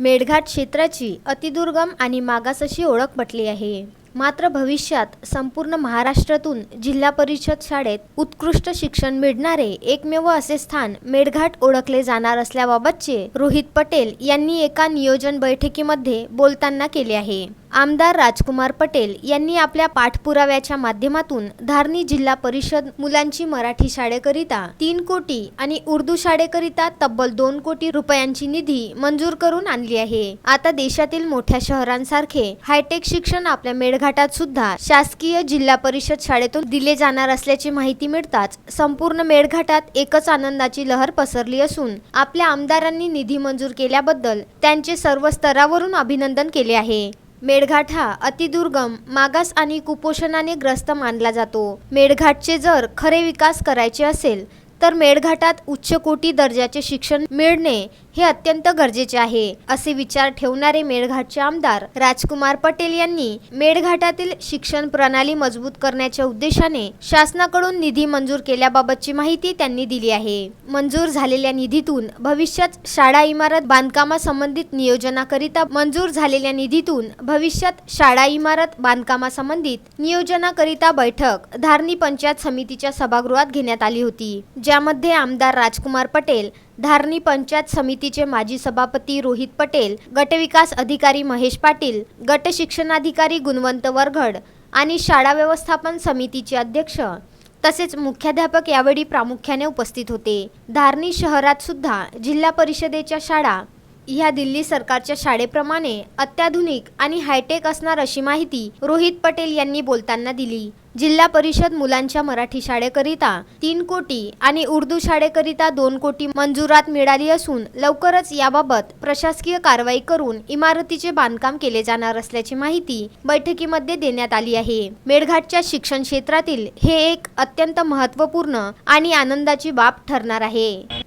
मेळघाट क्षेत्राची अतिदुर्गम आणि मागास अशी ओळख पटली आहे. मात्र भविष्यात संपूर्ण महाराष्ट्रातून जिल्हा परिषद शाळेत उत्कृष्ट शिक्षण मिळणारे एकमेव असे स्थान मेळघाट ओळखले जाणार असल्याबाबतचे रोहित पटेल यांनी एका नियोजन बैठकीमध्ये बोलताना केले आहे. आमदार राजकुमार पटेल यांनी आपल्या पाठपुराव्याच्या माध्यमातून धारणी जिल्हा परिषद मुलांची मराठी शाळेकरिता तीन कोटी आणि उर्दू शाळेकरिता तब्बल दोन कोटी रुपयांची निधी मंजूर करून आणली आहे. आता देशातील मोठ्या शहरांसारखे हायटेक शिक्षण आपल्या मेळघाटात सुद्धा शासकीय जिल्हा परिषद शाळेतून दिले जाणार असल्याची माहिती मिळताच संपूर्ण मेळघाटात एकच आनंदाची लहर पसरली असून आपल्या आमदारांनी निधी मंजूर केल्याबद्दल त्यांचे सर्व स्तरावरून अभिनंदन केले आहे. मेळघाट हा अतिदुर्गम मागास आणि कुपोषणाने ग्रस्त मानला जातो. मेळघाटचे जर खरे विकास करायचे असेल तर मेळघाटात उच्च कोटी दर्जाचे शिक्षण मिळणे हे अत्यंत गरजेचे आहे असे विचार ठेवणारे मेळघाटचे आमदार राजकुमार पटेल यांनी मेळघाटातील शिक्षण प्रणाली मजबूत करण्याच्या उद्देशाने शासनाकडून निधी मंजूर केल्याबाबतची माहिती त्यांनी दिली आहे. मंजूर झालेल्या निधीतून भविष्यात शाळा इमारत बांधकामासंबंधित नियोजनाकरिता मंजूर झालेल्या निधीतून भविष्यात शाळा इमारत बांधकामासंबंधित नियोजनाकरिता बैठक धारणी पंचायत समितीच्या सभागृहात घेण्यात आली होती. ज्यामध्ये आमदार राजकुमार पटेल धारणी पंचायत समितीचे माजी सभापती रोहित पटेल गटविकास अधिकारी महेश पाटील गट शिक्षणाधिकारी गुणवंत वरघड आणि शाळा व्यवस्थापन समितीचे अध्यक्ष. तसेच मुख्याध्यापक यावेळी प्रामुख्याने उपस्थित होते. धारणी शहरात सुद्धा जिल्हा परिषदेच्या शाळा ह्या दिल्ली सरकारच्या शाळेप्रमाणे अत्याधुनिक आणि हायटेक असणार अशी माहिती रोहित पटेल यांनी बोलताना दिली. जिल्हा परिषद मुलांच्या मराठी शाळेकरिता तीन कोटी आणि उर्दू शाळेकरिता दोन कोटी मंजुरात मिळाली असून लवकरच याबाबत प्रशासकीय कारवाई करून इमारतीचे बांधकाम केले जाणार असल्याची माहिती बैठकीमध्ये देण्यात आली आहे. मेळघाटच्या शिक्षण क्षेत्रातील हे एक अत्यंत महत्त्वपूर्ण आणि आनंदाची बाब ठरणार आहे.